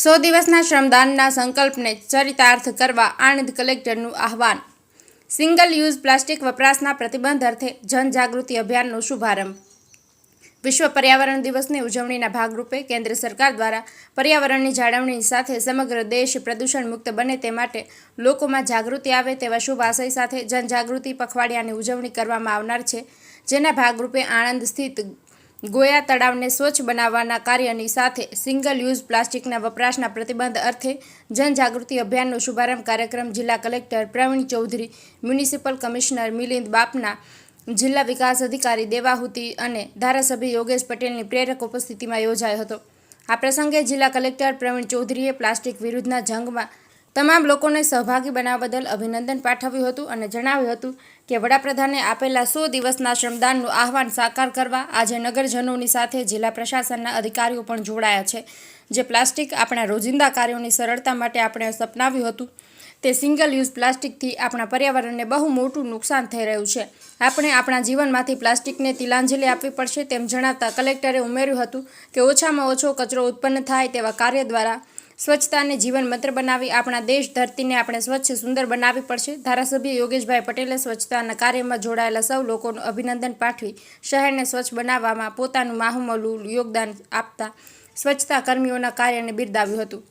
સો દિવસના શ્રમદાનના સંકલ્પને ચરિતાર્થ કરવા આણંદ કલેક્ટરનું આહવાન. સિંગલ યુઝ પ્લાસ્ટિક વપરાશના પ્રતિબંધ અર્થે જનજાગૃતિ અભિયાનનો શુભારંભ. વિશ્વ પર્યાવરણ દિવસની ઉજવણીના ભાગરૂપે કેન્દ્ર સરકાર દ્વારા પર્યાવરણની જાળવણી સાથે સમગ્ર દેશ પ્રદૂષણ મુક્ત બને તે માટે લોકોમાં જાગૃતિ આવે તેવા શુભ આશય સાથે જનજાગૃતિ પખવાડિયાની ઉજવણી કરવામાં આવનાર છે, જેના ભાગરૂપે આણંદ સ્થિત ગોયા તળાવને સ્વચ્છ બનાવવાના કાર્યની સાથે સિંગલ યુઝ પ્લાસ્ટિકના વપરાશના પ્રતિબંધ અર્થે જનજાગૃતિ અભિયાનનો શુભારંભ કાર્યક્રમ જિલ્લા collector Pravin Chaudhari, municipal commissioner Milind Bapna, જિલ્લા વિકાસ અધિકારી દેવાહુતિ અને ધારાસભ્ય યોગેશ પટેલની પ્રેરક ઉપસ્થિતિમાં યોજાયો હતો. આ પ્રસંગે જિલ્લા કલેક્ટર પ્રવીણ ચૌધરીએ પ્લાસ્ટિક વિરુદ્ધના જંગમાં તમામ લોકોને સહભાગી બનાવવા બદલ અભિનંદન પાઠવ્યું હતું અને જણાવ્યું હતું કે વડાપ્રધાને આપેલા સો દિવસના શ્રમદાનનું આહવાન સાકાર કરવા આજે નગરજનોની સાથે જિલ્લા પ્રશાસનના અધિકારીઓ પણ જોડાયા છે. જે પ્લાસ્ટિક આપણા રોજિંદા કાર્યોની સરળતા માટે આપણે સપનાવ્યું હતું. તે સિંગલ યુઝ પ્લાસ્ટિકથી આપણા પર્યાવરણને બહુ મોટું નુકસાન થઈ રહ્યું છે. આપણે આપણા જીવનમાંથી પ્લાસ્ટિકને તિલાંજલિ આપવી પડશે તેમ જણાવતા કલેક્ટરે ઉમેર્યું હતું કે ઓછામાં ઓછો કચરો ઉત્પન્ન થાય તેવા કાર્ય દ્વારા સ્વચ્છતાને જીવન મંત્ર બનાવી આપણા દેશ ધરતીને આપણે સ્વચ્છ, સુંદર બનાવવી પડશે. ધારાસભ્ય યોગેશભાઈ પટેલે સ્વચ્છતાના કાર્યમાં જોડાયેલા સૌ લોકોનું અભિનંદન પાઠવી શહેરને સ્વચ્છ બનાવવામાં પોતાનું માહુમલું યોગદાન આપતા સ્વચ્છતા કર્મીઓના કાર્યને બિરદાવ્યું હતું.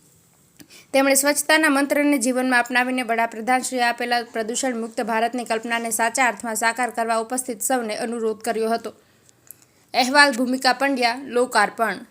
તેમણે સ્વચ્છતાના મંત્રને જીવનમાં અપનાવીને વડાપ્રધાનશ્રીએ આપેલા પ્રદૂષણ મુક્ત ભારતની કલ્પનાને સાચા અર્થમાં સાકાર કરવા ઉપસ્થિત સૌને અનુરોધ કર્યો હતો. અહેવાલ ભૂમિકા પંડ્યા, લોકાર્પણ.